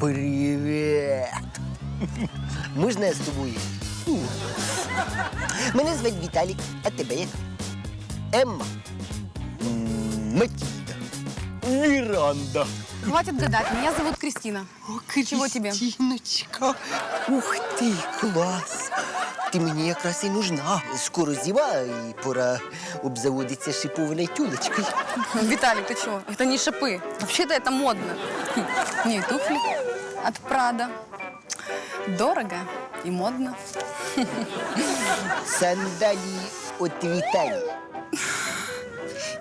Привіт! Можна я з тобою? Мене звати Віталік, а тебе як? Емма. М, Матільда. Віранда. Хватит гадать, меня зовут Кристина. Чего тебе? Кристиночка. Ух ти, клас. Ти мені якраз і нужна. Скоро зима, і пора обзаводитися шипованою тюлечкою. Виталик, ты чего? Это не шипы. Вообще-то это модно. Не, и туфли от Прада. Дорого и модно. Сандалії от Віталії.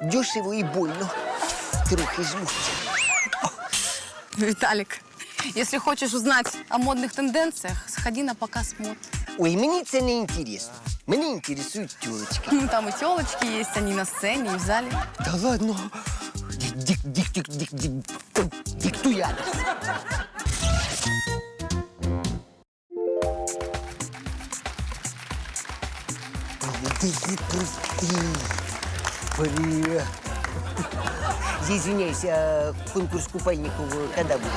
Дешево і больно. Трохи жмуть. Виталик, если хочешь узнать о модных тенденциях, сходи на показ мод. Ой, мені це не інтересно. Мене інтересують тюлечки. Ну, Там и телочки есть, они на сцене, и в зале. Та ладно. Дик, дик, дик, дик, дик, там, диктуй адрес. Привет. Я извиняюсь, а конкурс купальников когда будет?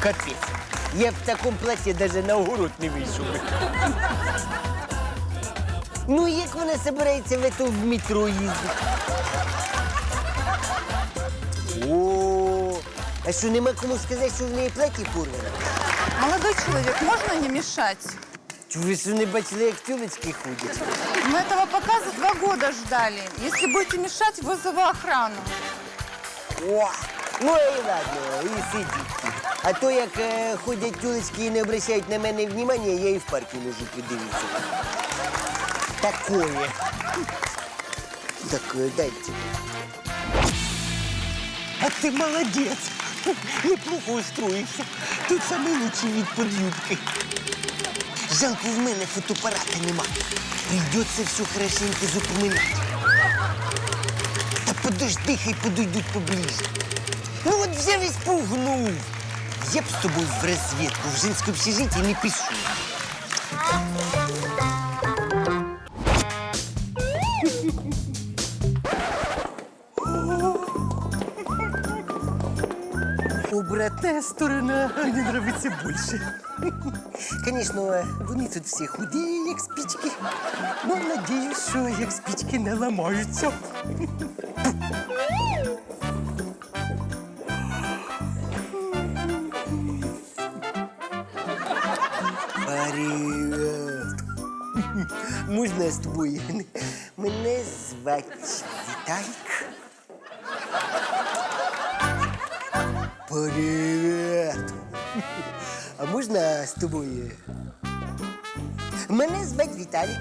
Капец. Я в таком платье даже на огород не вийшов. би. Ну, як вона собирається в это в метро їздити? О, а що нема кому сказати, що в неї платі порвано? Молодой человек, можно не мешать? Чи ви що не бачили, як тюлечки ходять? Мы этого показа два года ждали. Если будете мешать, вызову охрану. О, ну і ладно, і сидіть. А то як е, ходять тюлечки і не обращають на мене внимання, я і в парку можу подивитися. Такое. Так, е, дайте. А ти молодець. Неплохо устроївся. Тут самий лучший від под'юбки. Жалко, в мене фотоапарата нема. Прийдеться все хорошенько запоминати. Та подожди, хай подойдуть поближе. Ну от взяв і спугнув. Я б з тобою в розвідку в женське общежитті не пишу. Обратная сторона мені нравиться більше. Звісно, вони тут всі худі, як спічки. Ну, надіюсь, що як спічки не ламаються. Привет. Можна з тобою? Мене звати Віталік. Привет. А можна з тобою? Мене звати Віталік.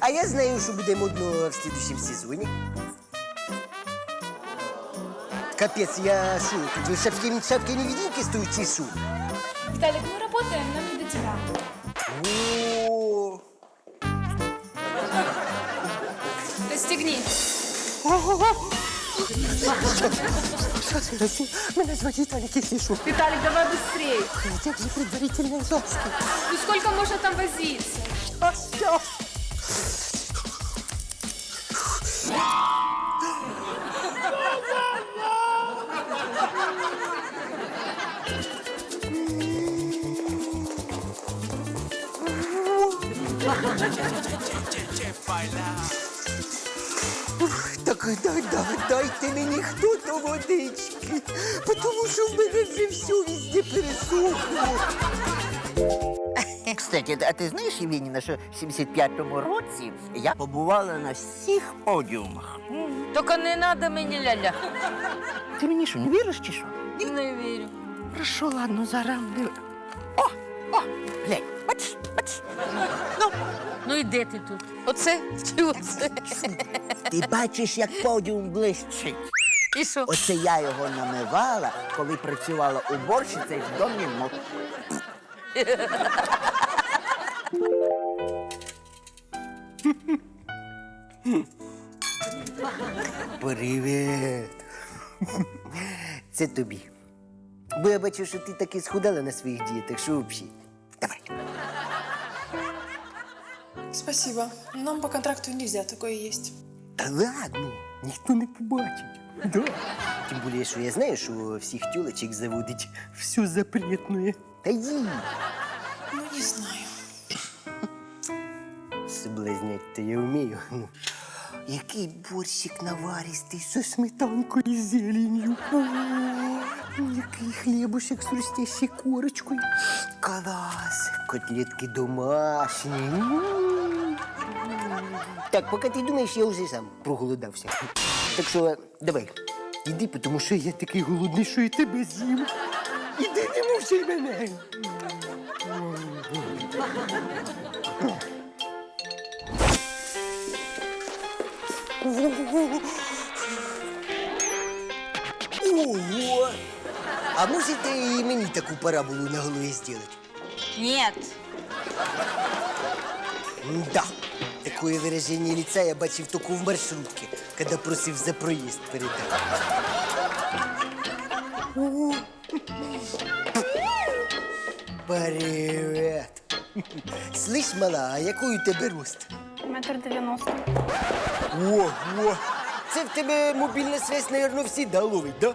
А я знаю, що буде модно в следующем сезоні. Капец, я шо, тут в шапке, шапке невидимки стою чи шо? Виталик, мы работаем, нам не до тебя. О. Мене звати Віталік, якщо що. Виталик, давай быстрее. Як же предварительна ласка? Ну сколько можно там возиться? Що? Так дай, дай, дайте мені хто-то водички, тому що в мене вже все везде пересохло. Кстати, а ти знаєш, Євгеніна, що в 75-му році я побувала на всіх подіумах. Тільки не треба мені ляля. Ти мені що, не віриш чи що? Не вірю. Хорошо, ладно, зараз. О, о, глянь, бач, бач. Ну і де ти тут? Оце чи оце? Ти бачиш, як подіум блищить. І що? Оце я його намивала, коли працювала уборщицею в домі мод. Привіт. Це тобі. Бо я бачу, що ти таки схудала на своїх дієтах, що взагалі. Давай. Спасибо. Нам по контракту нельзя, такое есть. Та ладно, ніхто не побачить. Да. Тим більше, що я знаю, що всіх тюлечек заводить все запретне. Та їй. Ну, не знаю. Соблазнять то я вмію. Ну, Який борщик наваристий зі сметанкою і зеленью. Який хлібушек з хрустящою корочкою. Клас. Котлетки домашні. М. Так, поки ти думаєш, я вже сам проголодався. Так що давай, іди, тому що я такий голодний, що і тебе з'їм. Іди, не мовчай мене. Ого! А можете і мені таку параболу на голові зробити? Нет. Да. Такое выражение лица я бачив только в маршрутке, когда просив за проезд передати. О. Привет. Слышь, мала, а який у тебе рост? Метр девяносто. Ого! Це в тебе мобільна связь, наверное, всегда ловить, да?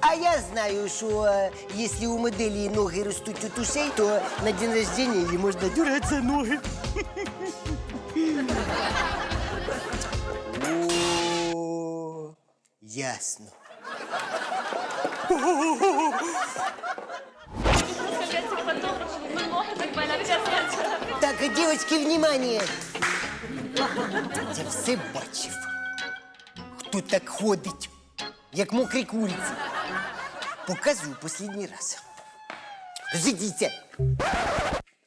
А я знаю, що е, якщо у моделі ноги ростуть от ушей, то на день рождения їй можна дергати за ноги. О, ясно. Так, девочки, внимание! Я все бачив. Хто так ходить, як мокрі куриці. Показую последний раз. Розійдіться.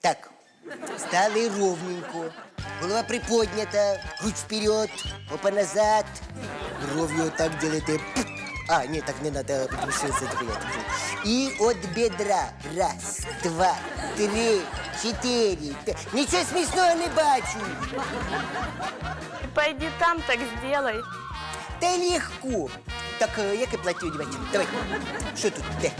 Так, стали ровненько. Голова приподнята, грудь вперед, попа назад. Бровью вот так делаете. А, нет, так не надо, потому что это. И от бедра. Раз, два, три, четыре. пять. Ничего смешного не бачу. Пойди там, так сделай. Та легко. Так, е, яке плаття одягати? Давай. Що тут? Де?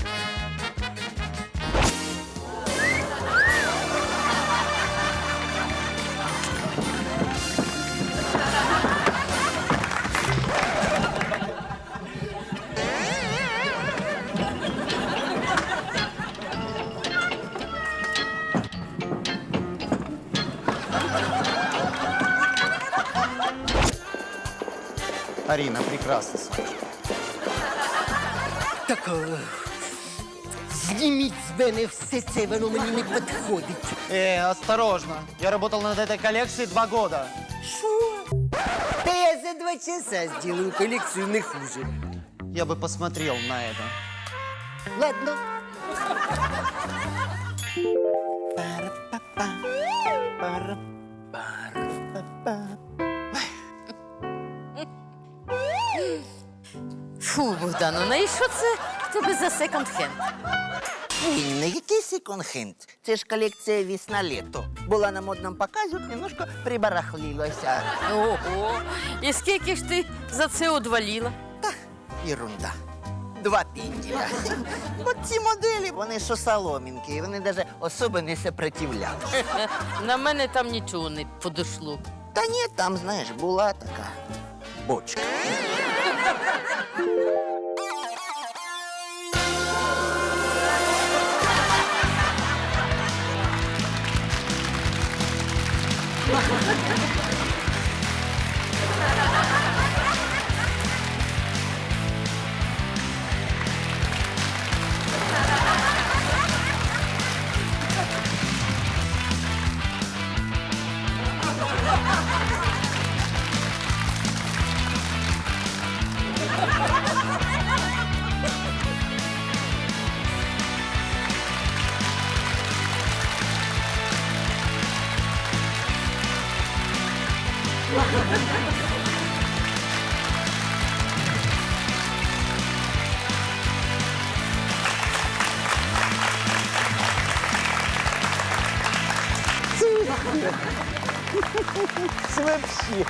Арина, прекрасно, Сонечка. Так, е, зніміть з мене все це, воно мені не підходить. Э, осторожно. Я работал над этой коллекцией два года. Що? Та я за два часа зроблю колекцію не хуже. Я бы посмотрел на это. Ладно. Фу, Богдану, ну і що це в тебе за секонд-хенд? Ні, не який секонд-хенд. Це ж колекція весна-літо. Була на модному показі, от немножко прибарахлілася. Ого. І скільки ж ти за це одваліла? Єрунда. Два пінділя. От ці моделі, вони що соломінки, вони навіть особо не сопротивлялися. На мене там нічого не подошло. Та ні, там, знаєш, була така бочка. Вообще.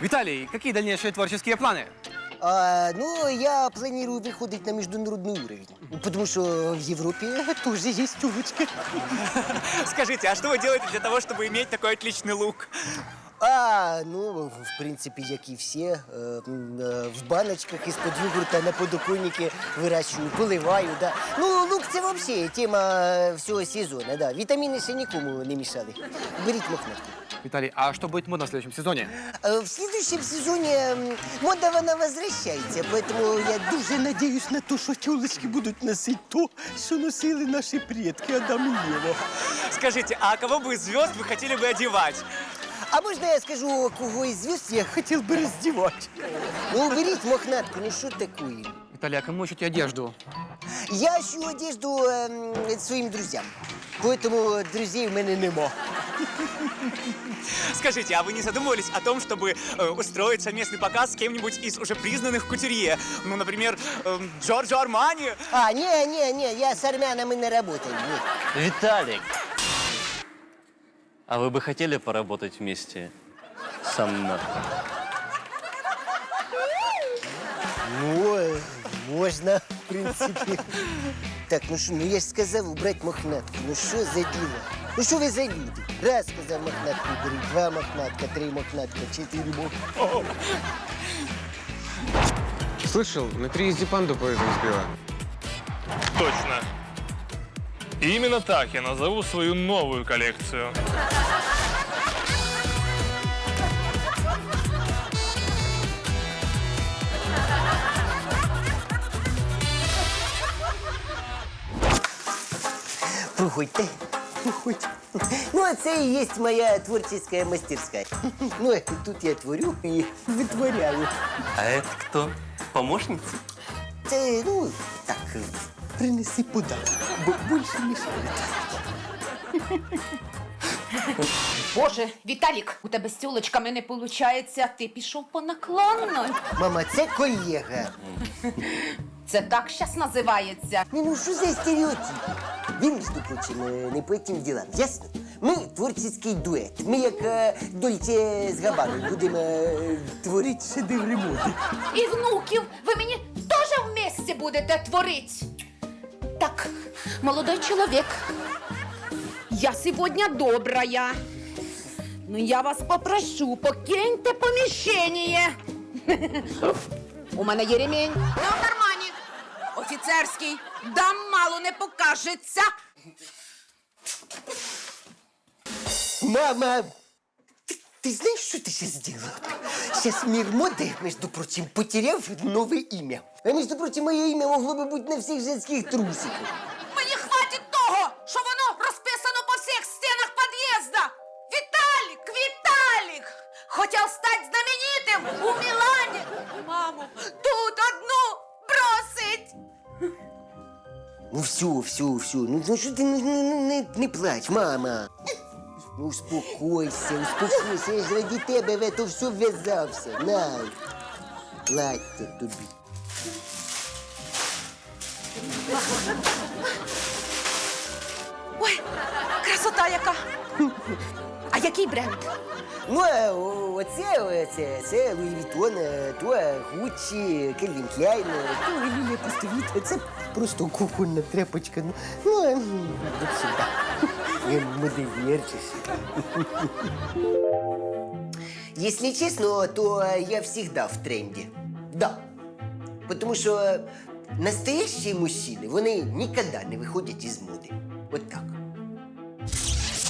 Виталий, какие дальнейшие творческие планы? А, ну, я планирую выходить на международный уровень. Потому что в Европе тоже есть тёлочка. Скажите, а что вы делаете для того, чтобы иметь такой отличный лук? А, ну, в принципе, як і всі, е, м, е, в баночках із-під йогурта на подоконнике вирощую, поливаю, да. Ну, лук це взагалі тема всього сезону, да. Вітаміни ще нікому не мішали. Беріть мохнатку. Виталий, а что будет модно в следующем сезоне? Э, В следующем сезоне м, мода вона возвращається, поэтому я дуже надіюсь на те, що тілочки будуть носити то, що носили наші предки Адам і Єва. Скажите, а кого бы из звезд вы хотели бы одевать? А можна я скажу, кого із звезд я хотів би роздівати? Ну, беріть мохнатку, ну що таке? Виталий, а кому чуть одежду? Я ищу одежду эм, своим друзьям. Поэтому друзей в мене нема. Скажите, а вы не задумывались о том, чтобы э, устроить совместный показ с кем-нибудь из уже признанных кутюрье? Ну, например, эм, Джорджо Армани? А, не, не, не, я с армянами не работаю. Нет. Виталик, а вы бы хотели поработать вместе со мной? Ну, можно, в принципе. Так, ну що, ну я ж сказав убрать мохнатку. Ну що за діло? Ну що ви за люди? Раз сказав мохнатку беріть, два мохнатка, три мохнатка, чотири мохнатка. Слышал, на приезде панду поездом сбила. Точно. И именно так я назову свою новую коллекцию. Проходьте. Проходьте. Ну, а це і є моя творческая мастерская. Ну, тут я творю і витворяю. А это кто? Помощница? Це, ну, так, е, принеси подарок, бо більше не. Боже, Виталик, у тебе з тёлочками не виходить, ти пішов по наклонной. Мама, це колега. Це так щас називається. Ні, ну що за стереотип? Він, між прочим, е, не по этим ділам, ясно? Ми творчий дует. Ми як е, Дольче з Габаною будемо е, творити шедеври моди. І внуків ви мені теж вместе будете творити. Так, молодой чоловік, я сьогодні добрая. Ну, я вас попрошу, покиньте поміщення. У мене є ремінь. Не в кармані. Офіцерський. Дам мало не покажеться. Мама, ти знаєш, що ти зараз зробила? Зараз мір моди, між прочим, потеряв нове ім'я. А між прочим, моє ім'я могло би бути на всіх женських трусиках. Мені хватить того, що воно розписано по всіх стінах під'їзда. Віталік, Віталік! Хотів стати знаменитим у Мілані. Маму, тут одну бросить. Ну все, все, все. Ну, ну що ти не, не, не, не, не плач, мама. Ну, успокойся, успокойся. Я ж раді тебе в це все вв'язався. На, плаття тобі. Ой, красота яка. А який бренд? Ну, о- оце, оце, це Луї Вітон, е, то Гуччі, Кельвін Кляйн, е, то Лілія Пустовіт. Це просто кухонна тряпочка. Ну, ну ем, от сюди. Я модельєрчиш. Если честно, то я всегда в тренде. Да. Потому что настоящие мужчины, вони никогда не виходять із моди. Вот так.